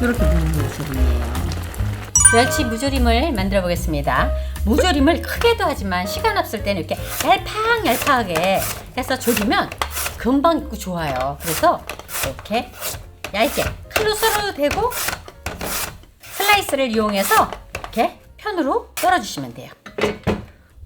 이렇게 무조림이에요. 멸치 무조림을 만들어 보겠습니다. 무조림을 크게도 하지만 시간 없을 때는 이렇게 얄팍얄팍하게 해서 조리면 금방 익고 좋아요. 그래서 이렇게 얇게 칼로 썰어도 되고 슬라이스를 이용해서 이렇게 편으로 썰어주시면 돼요.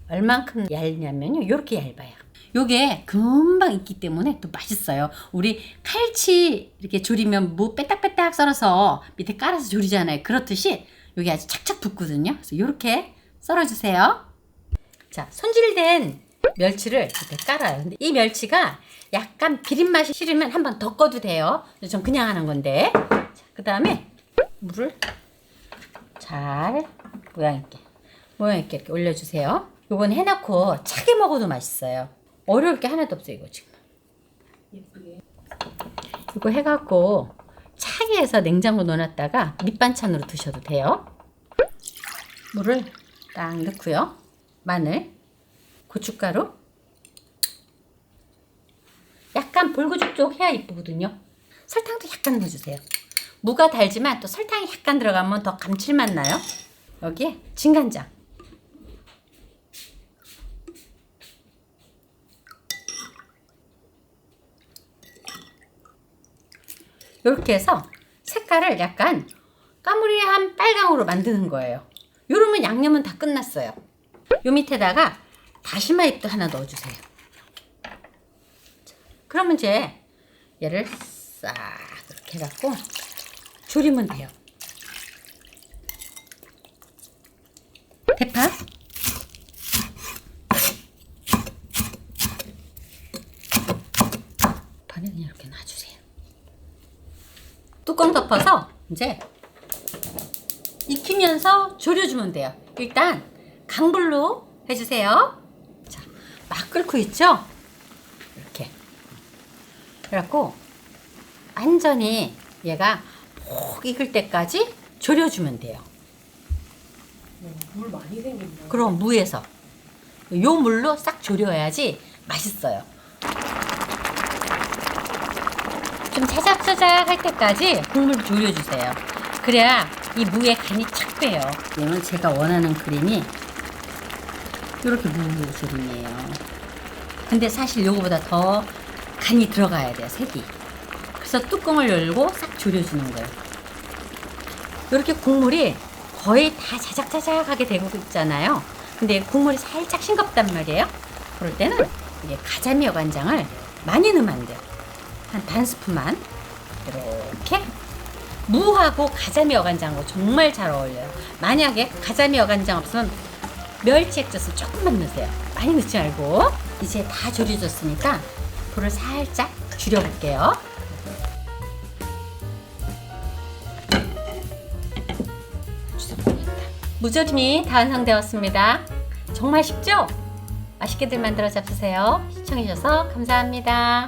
얼만큼 얇냐면요. 이렇게 얇아요. 요게 금방 익기 때문에 또 맛있어요. 우리 칼치 이렇게 조리면 무 빼딱빼딱 썰어서 밑에 깔아서 조리잖아요. 그렇듯이 요게 아주 착착 붙거든요. 그래서 요렇게 썰어주세요. 자, 손질된 멸치를 이렇게 깔아요. 근데 이 멸치가 약간 비린 맛이 싫으면 한 번 더 꺼도 돼요. 전 그냥 하는 건데. 그 다음에 물을 잘 모양 있게 모양 있게 이렇게 올려주세요. 요건 해놓고 차게 먹어도 맛있어요. 어려울 게 하나도 없어요 이거 지금. 이거 해갖고 차게 해서 냉장고 넣어놨다가 밑반찬으로 드셔도 돼요. 물을 딱 넣고요. 마늘, 고춧가루, 약간 볼고죽죽 해야 이쁘거든요. 설탕도 약간 넣어주세요. 무가 달지만 또 설탕이 약간 들어가면 더 감칠맛 나요. 여기에 진간장. 이렇게 해서 색깔을 약간 까무리한 빨강으로 만드는 거예요. 이러면 양념은 다 끝났어요. 요 밑에다가 다시마 잎도 하나 넣어주세요. 자, 그러면 이제 얘를 싹 이렇게 해갖고 조리면 돼요. 대파. 반은 이렇게. 뚜껑 덮어서 이제 익히면서 졸여주면 돼요. 일단 강불로 해주세요. 자, 막 끓고 있죠? 이렇게. 그래갖고 완전히 얘가 푹 익을 때까지 졸여주면 돼요. 물 많이 생긴다. 그럼 무에서 요 물로 싹 졸여야지 맛있어요. 좀 자작자작 할 때까지 국물 졸여주세요. 그래야 이 무에 간이 착 배요. 이건 제가 원하는 그림이 이렇게 무 조림이에요. 근데 사실 요거보다 더 간이 들어가야 돼요, 색이. 그래서 뚜껑을 열고 싹 졸여주는 거예요. 이렇게 국물이 거의 다 자작자작하게 되고 있잖아요. 근데 국물이 살짝 싱겁단 말이에요. 그럴 때는 이게 가자미어 간장을 많이 넣으면 안 돼요. 한반 스푼만 이렇게 무하고 가자미 어 간장하고 정말 잘 어울려요. 만약에 가자미 어 간장 없으면 멸치 액젓을 조금만 넣으세요. 많이 넣지 말고 이제 다 졸여졌으니까 불을 살짝 줄여볼게요. 무조림이 다 완성되었습니다. 정말 쉽죠? 맛있게들 만들어 잡수세요. 시청해주셔서 감사합니다.